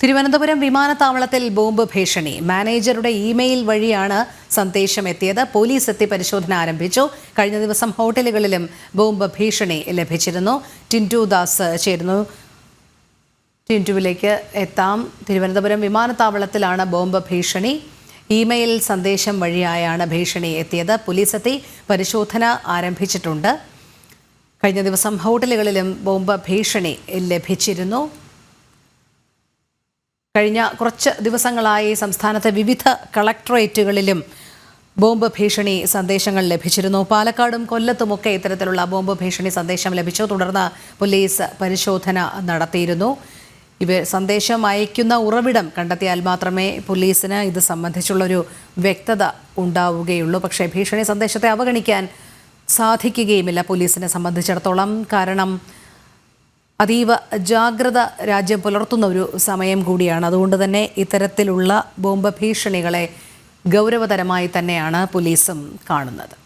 തിരുവനന്തപുരം വിമാനത്താവളത്തിൽ ബോംബ് ഭീഷണി. മാനേജറുടെ ഇമെയിൽ വഴിയാണ് സന്ദേശം എത്തിയത്. പോലീസ് എത്തി പരിശോധന ആരംഭിച്ചു. കഴിഞ്ഞ ദിവസം ഹോട്ടലുകളിലും ബോംബ് ഭീഷണി ലഭിച്ചിരുന്നു. ടിന്റു ദാസ് ചേരുന്നു. ടിന്റുവിലേക്ക് എത്താം. തിരുവനന്തപുരം വിമാനത്താവളത്തിലാണ് ബോംബ് ഭീഷണി. ഇമെയിൽ സന്ദേശം വഴിയായാണ് ഭീഷണി എത്തിയത്. പോലീസ് എത്തി പരിശോധന ആരംഭിച്ചിട്ടുണ്ട്. കഴിഞ്ഞ ദിവസം ഹോട്ടലുകളിലും ബോംബ് ഭീഷണി ലഭിച്ചിരുന്നു. കഴിഞ്ഞ കുറച്ച് ദിവസങ്ങളായി സംസ്ഥാനത്തെ വിവിധ കളക്ടറേറ്റുകളിലും ബോംബ് ഭീഷണി സന്ദേശങ്ങൾ ലഭിച്ചിരുന്നു. പാലക്കാടും കൊല്ലത്തുമൊക്കെ ഇത്തരത്തിലുള്ള ബോംബ് ഭീഷണി സന്ദേശം ലഭിച്ചു. തുടർന്ന് പോലീസ് പരിശോധന നടത്തിയിരുന്നു. ഇവ സന്ദേശം അയക്കുന്ന ഉറവിടം കണ്ടെത്തിയാൽ മാത്രമേ പോലീസിന് ഇത് സംബന്ധിച്ചുള്ളൊരു വ്യക്തത ഉണ്ടാവുകയുള്ളൂ. പക്ഷേ ഭീഷണി സന്ദേശത്തെ അവഗണിക്കാൻ സാധിക്കുകയുമില്ല പോലീസിനെ സംബന്ധിച്ചിടത്തോളം. കാരണം അതീവ ജാഗ്രത രാജ്യം പുലർത്തുന്ന ഒരു സമയം കൂടിയാണ്. അതുകൊണ്ട് തന്നെ ഇത്തരത്തിലുള്ള ബോംബ് ഭീഷണികളെ ഗൗരവതരമായി തന്നെയാണ് പോലീസും കാണുന്നത്.